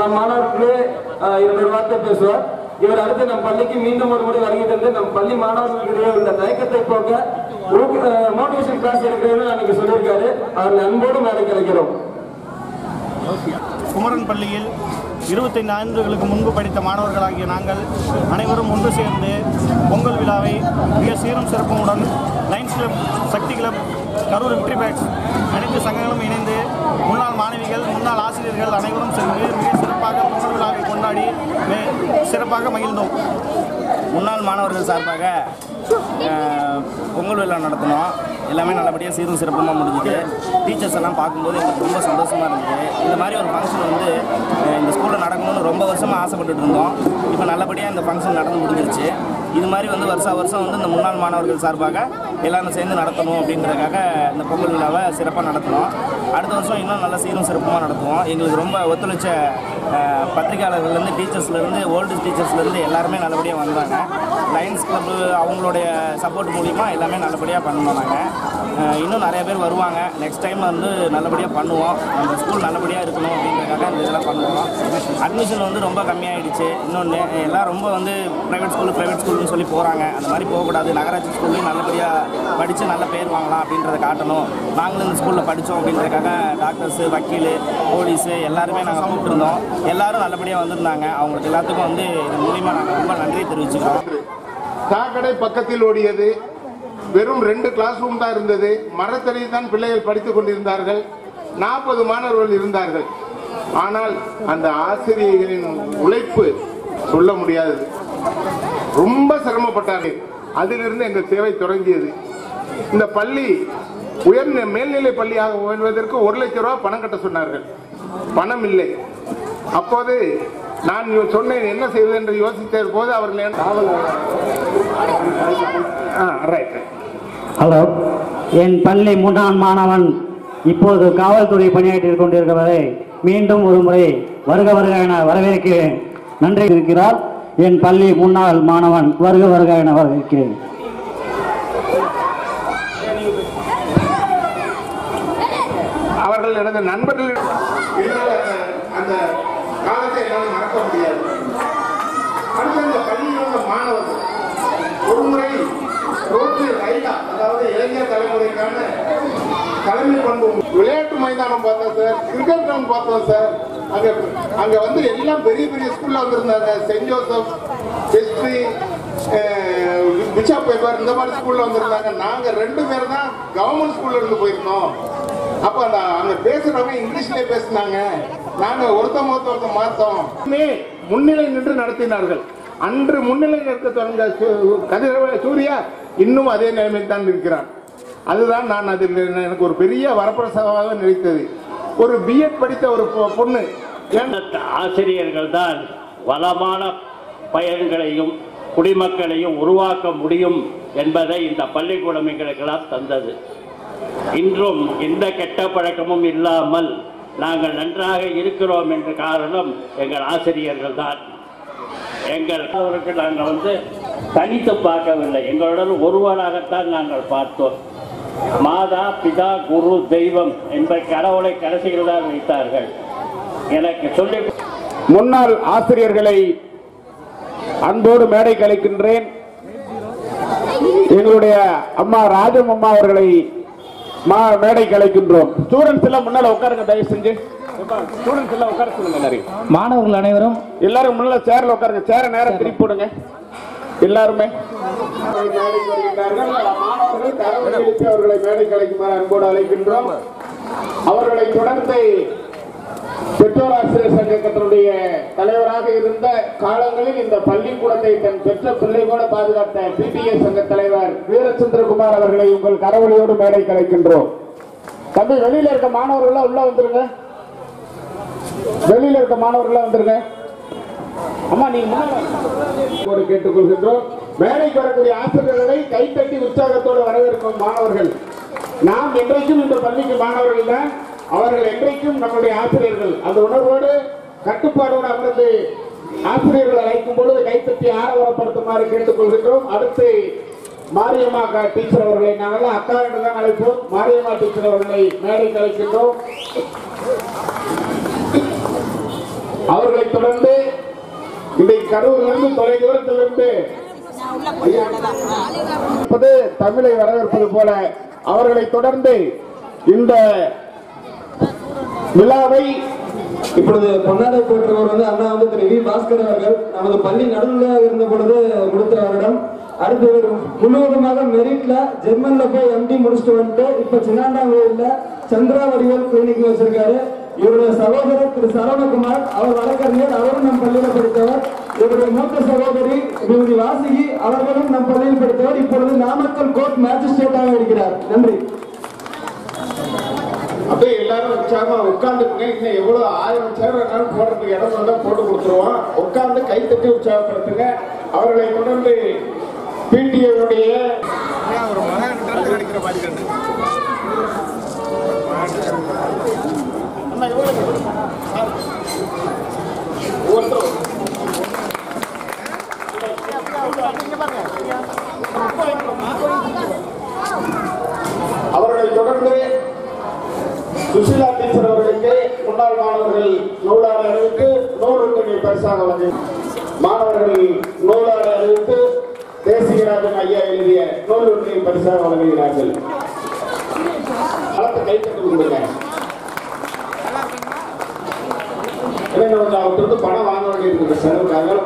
நம் மாணவர்களே இரண்டு வார்த்தை பேசுவார். இவர் அடுத்து நம் பள்ளிக்கு மீண்டும் ஒரு முறை வருகை தந்து நம் பள்ளி மாணவர்களிடையே உள்ள தயக்கத்தை போக்க மோட்டிவேஷன் கிளாஸ் எடுக்கிறேன்னு அன்னைக்கு சொல்லியிருக்காரு. அவர்களை அன்போடு மேலே கிடைக்கிறோம் குமரன் பள்ளியில் இருபத்தைந்து ஆண்டுகளுக்கு முன்பு படித்த மாணவர்களாகிய நாங்கள் அனைவரும் ஒன்று சேர்ந்து பொங்கல் விழாவை மிக சீரும் சிறப்புடன் Lions Club Shakti club Karur Victory Packs அனைத்து சங்கங்களும் இணைந்து முன்னாள் மாணவிகள் முன்னாள் ஆசிரியர்கள் அனைவரும் சேர்ந்து மிக சிறப்பாக பொங்கல் விழாவை கொண்டாடி மே- சிறப்பாக மகிழ்ந்தோம். முன்னாள் மாணவர்கள் சார்பாக பொங்கல் விழா நடத்தினோம். எல்லாமே நல்லபடியாக சீரும் சிறப்பமாக முடிஞ்சுது. டீச்சர்ஸ் எல்லாம் பார்க்கும்போது எங்களுக்கு ரொம்ப சந்தோஷமாக இருந்தது. இந்த மாதிரி ஒரு ஃபங்க்ஷன் வந்து இந்த ஸ்கூலில் நடக்கணும்னு ரொம்ப வருஷமாக ஆசைப்பட்டுட்டு இருந்தோம். இப்போ நல்லபடியாக இந்த ஃபங்க்ஷன் நடந்து முடிஞ்சிருச்சு. இது மாதிரி வந்து வருஷா வருஷம் வந்து இந்த முன்னாள் மாணவர்கள் சார்பாக எல்லாரும் சேர்ந்து நடத்தணும் அப்படின்றதுக்காக இந்த பொங்கல் விழாவை சிறப்பாக நடத்தினோம். அடுத்த வருஷம் இன்னும் நல்ல சீரும் சிறப்புமாக நடத்துவோம். எங்களுக்கு ரொம்ப ஒத்துழைச்ச பத்திரிகையாளர்கள்லேருந்து டீச்சர்ஸ்லேருந்து ஓல்டு டீச்சர்ஸ்லேருந்து எல்லாருமே நல்லபடியாக வந்தாங்க. லயன்ஸ் கிளப்பு அவங்களுடைய சப்போர்ட் மூலிமா எல்லாமே நல்லபடியாக பண்ணோம் நாங்கள் இன்னும் நிறைய பேர் வருவாங்க. நெக்ஸ்ட் டைம் வந்து நல்லபடியாக பண்ணுவோம். நம்ம ஸ்கூல் நல்லபடியாக இருக்கணும் அப்படின்றதுக்காக இந்த இதெல்லாம் பண்ணுவோம். அட்மிஷன் வந்து ரொம்ப கம்மியாயிடுச்சு. இன்னொன்று எல்லாம் ரொம்ப வந்து ப்ரைவேட் ஸ்கூல் ப்ரைவேட் ஸ்கூல்னு சொல்லி போகிறாங்க அந்த மாதிரி போகக்கூடாது. நகராட்சி ஸ்கூல்லையும் நல்லபடியாக படித்து நல்ல பேர் வாங்கலாம் அப்படின்றத காட்டணும். நாங்களும் இந்த ஸ்கூலில் படித்தோம் அப்படின்றதுக்காக டாக்டர்ஸு வக்கீல் போலீஸு எல்லாருமே நாங்கள் கூப்பிட்டுருந்தோம். எல்லாரும் நல்லபடியாக வந்திருந்தாங்க. அவங்களுக்கு எல்லாத்துக்கும் வந்து இது மூலிமா நாங்கள் ரொம்ப நன்றி தெரிவிச்சுக்கிறோம். சாக்கடை பக்கத்தில் ஓடியது. வெறும் ரெண்டு கிளாஸ் ரூம் தான் இருந்தது. மரத்தடியில் தான் பிள்ளைகள் படித்துக் கொண்டிருந்தார்கள். நாற்பது மாணவர்கள் இருந்தார்கள். ஆனால் அந்த ஆசிரியர்களின் உழைப்பு சொல்ல முடியாதது ரொம்ப சிரமப்பட்டார்கள். அதிலிருந்து எங்கள் சேவை தொடங்கியது. இந்த பள்ளி உயர் மேல்நிலை பள்ளியாக உயர்வதற்கு ஒரு லட்சம் ரூபாய் பணம் கட்ட சொன்னார்கள். பணம் இல்லை. அப்போது நான் சொன்னேன் என்ன செய்வது? என்று யோசித்த போது அவர்கள் என் காவல் ஆ ரைட் ஹலோ. என் பள்ளி முன்னாள் மாணவன் இப்போது காவல்துறை பணியாற்றிக் கொண்டிருக்கிறவரை மீண்டும் ஒரு முறை வருக வருக என வரவேற்கிறேன். நன்றி இருக்கிறார். என் பள்ளி முன்னாள் மாணவன் வருக வருக என வரவேற்கிறேன். அவர்கள் எனது நண்பர்கள் அந்த- காலத்தை என்னால் மறக்க முடியாது. அந்த பள்ளியில் உள்ள மாணவர்கள் ஒரு முறை ரோட்டில் ரைடா அதாவது இளைஞர் தலைமுறைக்கான தலைமை பண்பு. விளையாட்டு மைதானம் பார்த்தோம் சார். கிரிக்கெட் கிரவுண்ட் பார்த்தோம் சார். அங்க அங்க வந்து எல்லாம் பெரிய பெரிய ஸ்கூல்ல வந்திருந்தாங்க. Send Joseph history bishop paper இந்த மாதிரி ஸ்கூல்ல வந்திருந்தாங்க. நாங்க ரெண்டு பேர் தான் கவர்மெண்ட் ஸ்கூல்ல இருந்து போயிருந்தோம். அப்ப அந்த அங்க பேசுறவங்க இங்கிலீஷ்லயே பேசினாங்க. நாங்க ஒருத்த ஒருத்தம் மாற்றோம் மாத்தோம் முன்னிலை நின்று நடத்தினார்கள். அன்று முன்னிலையில் தொடங்க கதிரவ சூர்யா இன்னும் அதே நிலைமையில் தான் இருக்கிறான் அதுதான் நான் அதில் எனக்கு ஒரு பெரிய வரப்பிரசாதமாக நினைத்தது. ஒரு பிஎட் படித்த ஒரு பொ- பொண்ணு. ஏன்? ஆசிரியர்கள் தான் வளமான பயன்களையும் குடிமக்களையும் உருவாக்க முடியும் என்பதை இந்த பள்ளிக்கூடம் எங்களுக்கெல்லாம் தந்தது. இன்றும் எந்த கெட்ட பழக்கமும் இல்லாமல் நாங்கள் நன்றாக இருக்கிறோம் என்ற காரணம் எங்கள் ஆசிரியர்கள் தான். எங்கள் அவருக்கு நாங்கள் வந்து தனித்து பார்க்கவில்லை. எங்களுடன் ஒருவராகத்தான் நாங்கள் பார்த்தோம். மாதா பிதா குரு தெய்வம் என்ற கடவுளை கடைசியில் தான் வைத்தார்கள். எனக்கு சொல்லி முன்னாள் ஆசிரியர்களை அன்போடு மேடை கலைக்கின்றேன். எங்களுடைய அம்மா ராஜம் அம்மா அவர்களை மா- மேடை கலைக்கின்றோம். ஸ்டூடெண்ட்ஸ் எல்லாம் முன்னால உட்காருங்க தயவு செஞ்சு. ஸ்டூடெண்ட்ஸ் எல்லாம் உட்கார சொல்லுங்க எல்லாரையும். மாணவர்கள் அனைவரும் எல்லாரும் முன்னால சேர்ல உட்காருங்க. சேர நேரம் திருப்பி போடுங்க. எல்லாருமே. அவர்களை மேடை கலைக்குமாறு அன்போடு அழைக்கின்றோம் அவர்களை தொடர்ந்து பெற்றோர் ஆசிரியர் சங்கத்தினுடைய தலைவராக இருந்த காலங்களில் இந்த பள்ளிக்கூடத்தை தன் பெற்ற பிள்ளை போல பாதுகாத்த பிடிஏ சங்க தலைவர் வீரச்சந்திரகுமார் அவர்களை உங்கள் கரவொலியோடு மேடை கலைக்கின்றோம். தம்பி வெளியில இருக்க மாணவர்கள் உள்ள வந்துருங்க. வெளியில இருக்க மாணவர்கள் வந்துருங்க. அம்மா நீங்க கேட்டுக்கொள்கின்றோம். வேலைக்கு வரக்கூடிய ஆசிரியர்களை கைத்தட்டி உற்சாகத்தோடு வரவேற்கும் மாணவர்கள். நாம் என்றைக்கும் இந்த பள்ளிக்கு மாணவர்கள் தான் அவர்கள் என்றைக்கும் நம்முடைய ஆசிரியர்கள். அந்த உணர்வோடு கட்டுப்பாடோடு அமர்ந்து ஆசிரியர்கள் அழைக்கும் பொழுது கைத்தட்டி ஆரவரப்படுத்துமாறு கேட்டுக்கொள்கின்றோம். அடுத்து மாரியம்மா அக்கா டீச்சர் அவர்களை நாங்கள் அக்கா என்று தான் அழைப்போம். மாரியம்மா டீச்சர் அவர்களை மேடைக்கு அழைக்கின்றோம். அவர்களை தொடர்ந்து இன்றைக்கு கரூரிலிருந்து தொலை தூரத்திலிருந்து தமிழை வரவேற்பது போல அவர்களை தொடர்ந்து இந்த விழாவை இப்பொழுது பொன்னாடை போற்றவர் வந்து அண்ணா வந்து திரு வி பாஸ்கர் அவர்கள் நமது பள்ளி நடுநிலையாக இருந்த பொழுது கொடுத்த அவரிடம் அடுத்து இவர் முழுவதுமாக மெரிட்ல ஜெர்மன்ல போய் எம்டி முடிச்சுட்டு வந்துட்டு இப்ப சின்னாண்டாங்கோயில்ல சந்திரா வடிவல் கிளினிக் வச்சிருக்காரு. இவருடைய சகோதரர் திரு சரவணகுமார் அவர் வழக்கறிஞர் அவரும் நம் பள்ளியில படித்தவர். இவருடைய மூத்த சகோதரி திருமதி வாசகி அவர்களும் நம் பள்ளியில் படித்தவர். இப்பொழுது நாமக்கல் கோர்ட் மேஜிஸ்ட்ரேட்டாக இருக்கிறார். நன்றி. அப்படியே எல்லாரும் உற்சாகமா உட்கார்ந்துக்குங்க. இன்னும் எவ்வளவு ஆயிரம் சேர் வேணாலும் போடுறதுக்கு இடம் வந்தா போட்டு கொடுத்துருவோம். உட்கார்ந்து கை தட்டி உற்சாகப்படுத்துங்க. அவர்களை தொடர்ந்து பிடிஏனுடைய மாதிரி தொடர்ந்து சுஷிலா டீச்சர் அவர்களுக்கு முன்னாள் மாணவர்கள் நூலாளர் அறிவித்து நூறு தொகை பரிசாக வழங்கி மாணவர்கள் நூலாளர் அறிவித்து தேசிகராஜன் ஐயா எழுதிய நூல் தொகை பரிசாக வழங்குகிறார்கள். பலத்தை கைப்பற்றி கொடுங்க பணம் வாங்க செலவுக்கு அதனால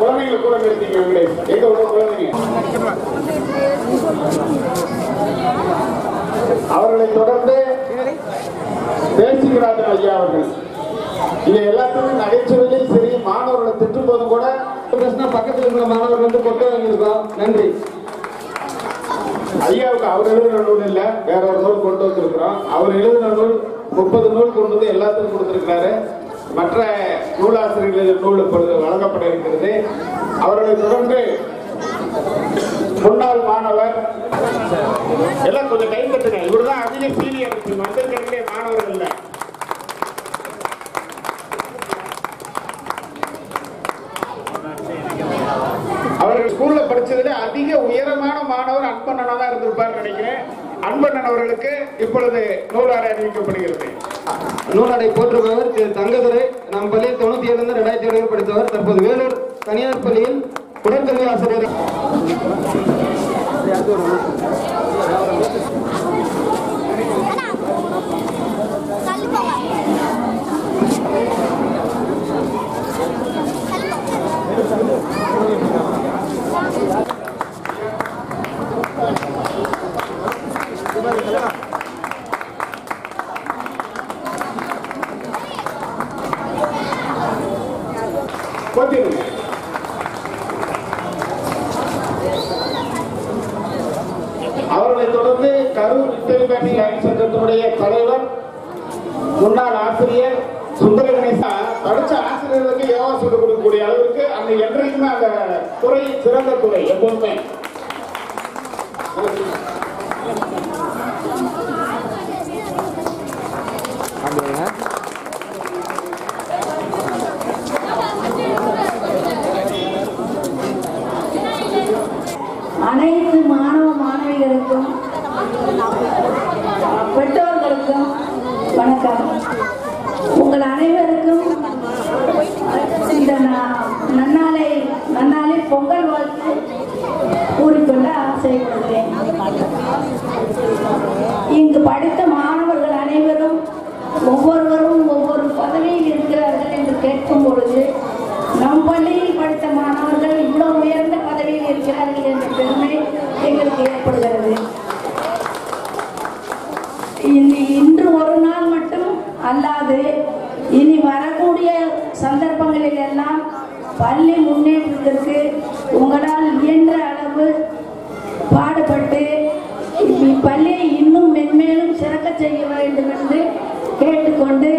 குழந்தைங்களை கூட நிறுத்திங்க எங்க உள்ள குழந்தைங்க? அவர்களை தொடர்ந்து தேசிகராஜன் ஐயா அவர்கள். இது எல்லாத்துக்குமே நகைச்சுவையிலும் சரி மாணவர்களை திட்டும் போதும் கூட கிருஷ்ணா பக்கத்தில் இருக்கிற மாணவர்கள் வந்து கொண்டு வந்திருக்கோம் நன்றி. ஐயாவுக்கு அவர் எழுதின நூல் இல்ல வேற ஒரு நூல் கொண்டு வந்திருக்கிறோம். அவர் எழுதின நூல் முப்பது நூல் கொண்டு வந்து எல்லாத்துக்கும் கொடுத்திருக்கிறாரு. மற்ற நூலாசிரியர்கள் நூல் இப்பொழுது வழங்கப்பட இருக்கிறது. அவர்களை தொடர்ந்து முன்னாள் மாணவர் எல்லாம் கொஞ்சம் கை அவர்களுக்கு இப்பொழுது நூலாடை அறிவிக்கப்படுகிறது நூலாடை போற்றுபவர் திரு தங்கதுரை நம் பள்ளியில் தொண்ணூத்தி ஏழுல இருந்து ரெண்டாயிரத்தி ஏழு படித்தவர் தற்போது வேலூர் தனியார் பள்ளியில் உடற்கல்வி ஆசிரியர். போட்டிருங்க அவர்களை தொடர்ந்து கரூர் வித்தல்பேட்டை லைன் சங்கத்தினுடைய தலைவர் முன்னாள் ஆசிரியர் சுந்தர கணேசா படிச்ச ஆசிரியர்களுக்கு யோகா சொல்லிக் கொடுக்கக்கூடிய அளவுக்கு அந்த என்றைக்குமே அந்த துறை சிறந்த துறை எப்போதுமே. அனைத்து மாணவ மாணவிகளுக்கும் பெற்றோர்களுக்கும் வணக்கம். உங்கள் அனைவருக்கும் இந்த நன்னாளை நன்னாளை பொங்கல் வாழ்த்து கூறிக்கொள்ள ஆசைப்படுகிறேன். இங்கு படித்த மாணவர்கள் அனைவரும் ஒவ்வொருவரும் ஒவ்வொரு பதவியில் இருக்கிறார்கள் என்று கேட்கும் பொழுது நம் பள்ளியில் படித்த மாணவர்கள் இவ்வளவு உயர்ந்த பதவியில் இருக்கிறார்கள் என்ற பெருமை எங்களுக்கு ஏற்படுகிறது இனி இன்று ஒரு நாள் மட்டும் அல்லாது இனி வரக்கூடிய சந்தர்ப்பங்களில் எல்லாம் பள்ளி முன்னேற்றத்திற்கு உங்களால் இயன்ற அளவு பாடுபட்டு இப்பள்ளியை இன்னும் மென்மேலும் சிறக்க செய்ய வேண்டும் என்று கேட்டுக்கொண்டு